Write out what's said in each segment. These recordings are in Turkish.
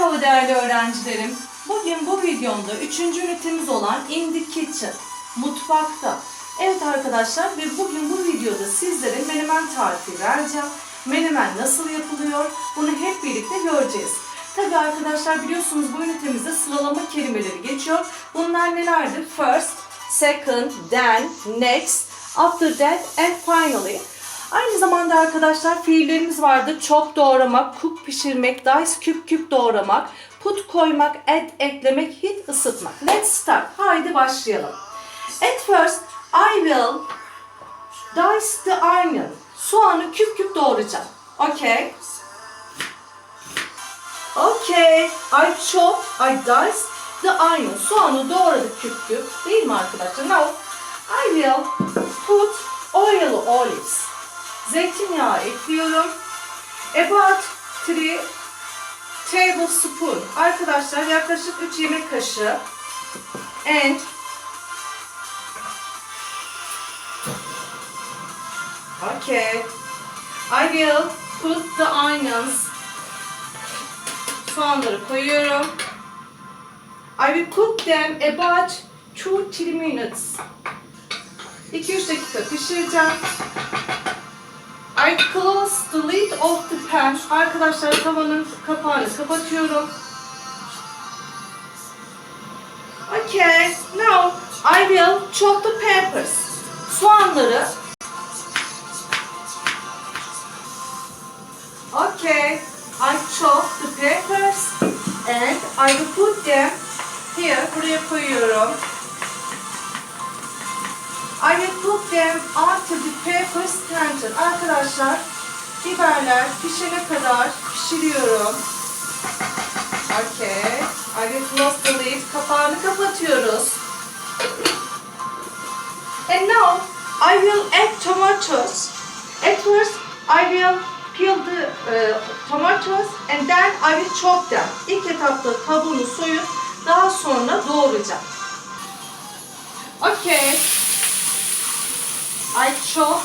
Merhaba değerli öğrencilerim. Bugün bu videomda 3. ünitemiz olan In the Kitchen, mutfakta. Evet arkadaşlar ve bugün bu videoda sizlere menemen tarifi vereceğim. Menemen nasıl yapılıyor bunu hep birlikte göreceğiz. Tabi arkadaşlar biliyorsunuz bu ünitemizde sıralama kelimeleri geçiyor. Bunlar nelerdir? First, second, then, next, after that and finally. Aynı zamanda arkadaşlar fiillerimiz vardır. Çok doğramak, cook pişirmek, dice küp küp doğramak, put koymak, add eklemek, heat ısıtmak. Let's start. Haydi başlayalım. At first I will dice the onion. Soğanı küp küp doğrayacağım. Okay. Okay. I chop, I dice the onion. Soğanı doğradık küp küp. Değil mi arkadaşlar? Now I will put oil olives. Zeytinyağı ekliyorum. About 3 tablespoon. Arkadaşlar yaklaşık 3 yemek kaşığı. And Okay. I will put the onions. Soğanları koyuyorum. I will cook them about 2-3 minutes. 2-3 dakika pişireceğim. I close the lid of the pan. Arkadaşlar tavanın kapağını kapatıyorum. Okay, now I will chop the peppers. Soğanları Okay, I chop the peppers and I will put them here. Buraya koyuyorum. I will put them until the peppers tender. Arkadaşlar, biberler pişene kadar pişiriyorum. Okay. I will. Kapağını kapatıyoruz. And now I will add tomatoes. At first I will peel the uh, tomatoes and then I will chop them. İlk etapta kabuğunu soyup daha sonra doğrayacağım. Okay. I chop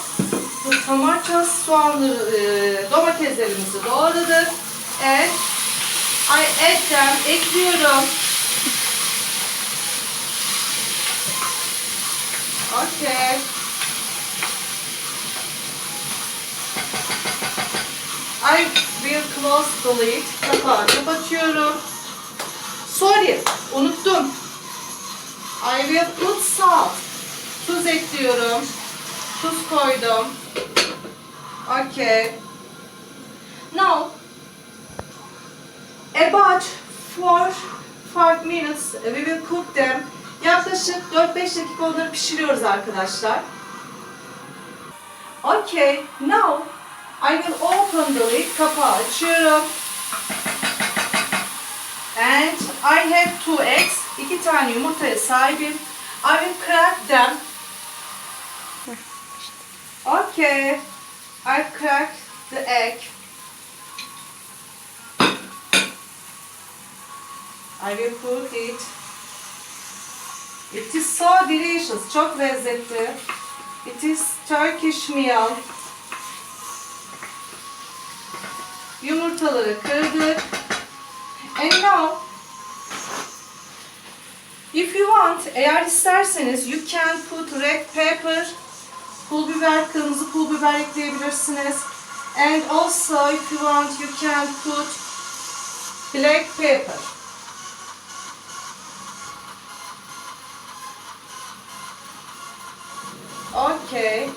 tomatoes, soğanları, e, domateslerimizi doğradık. I add them, ekliyorum. Okay. I will close the lid. Kapağı kapatıyorum. Sorry, unuttum. I will put salt. Tuz ekliyorum. Tuz koydum. Okay. Now, about 4-5 minutes we will cook them. Yaklaşık 4-5 dakika onları pişiriyoruz arkadaşlar. Okay, now I will open the lid. Kapağı açıyorum. And I have two eggs. İki tane yumurtaya sahibim. I will crack them. Okay. I crack the egg. I will put it. It is so delicious. Çok lezzetli. It is Turkish meal. Yumurtaları kırdık. And now if you want, eğer isterseniz you can put red pepper, pul biber, kırmızı pul biber ekleyebilirsiniz. And also if you want, you can put black pepper. Okay.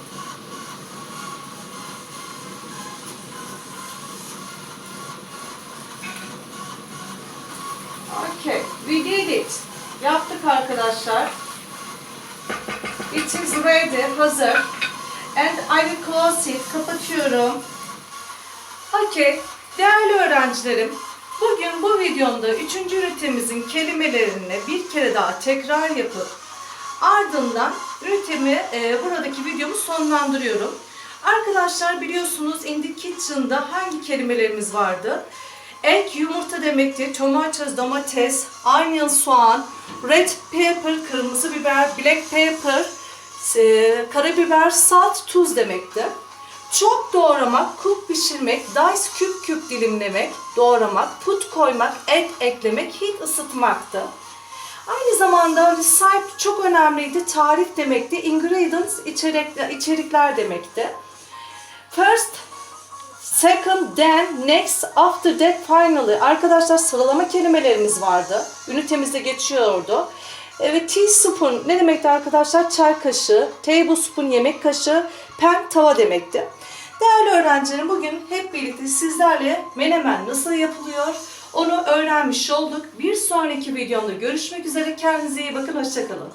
Okay, we did it. Yaptık arkadaşlar. It is ready, hazır. And I will close it. Kapatıyorum. Okay, değerli öğrencilerim. Bugün bu videomda 3. ünitemizin kelimelerini bir kere daha tekrar yapıp ardından ünitemi e, buradaki videomu sonlandırıyorum. Arkadaşlar biliyorsunuz in the kitchen'da hangi kelimelerimiz vardı? Egg yumurta demekti. Tomatoes domates, onion soğan, red pepper kırmızı biber, black pepper e, karabiber, salt tuz demekti. Çok doğramak, cook pişirmek, dice küp küp dilimlemek, doğramak, put koymak, et eklemek, heat ısıtmaktı. Aynı zamanda recipe çok önemliydi. Tarif demekti. Ingredients içerikler, içerikler demekti. First, second, then, next, after that, finally. Arkadaşlar sıralama kelimelerimiz vardı. Ünitemizde geçiyordu. Evet, teaspoon ne demekti arkadaşlar? Çay kaşığı, tablespoon yemek kaşığı, pen tava demekti. Değerli öğrencilerim bugün hep birlikte sizlerle menemen nasıl yapılıyor onu öğrenmiş olduk. Bir sonraki videomda görüşmek üzere. Kendinize iyi bakın. Hoşçakalın.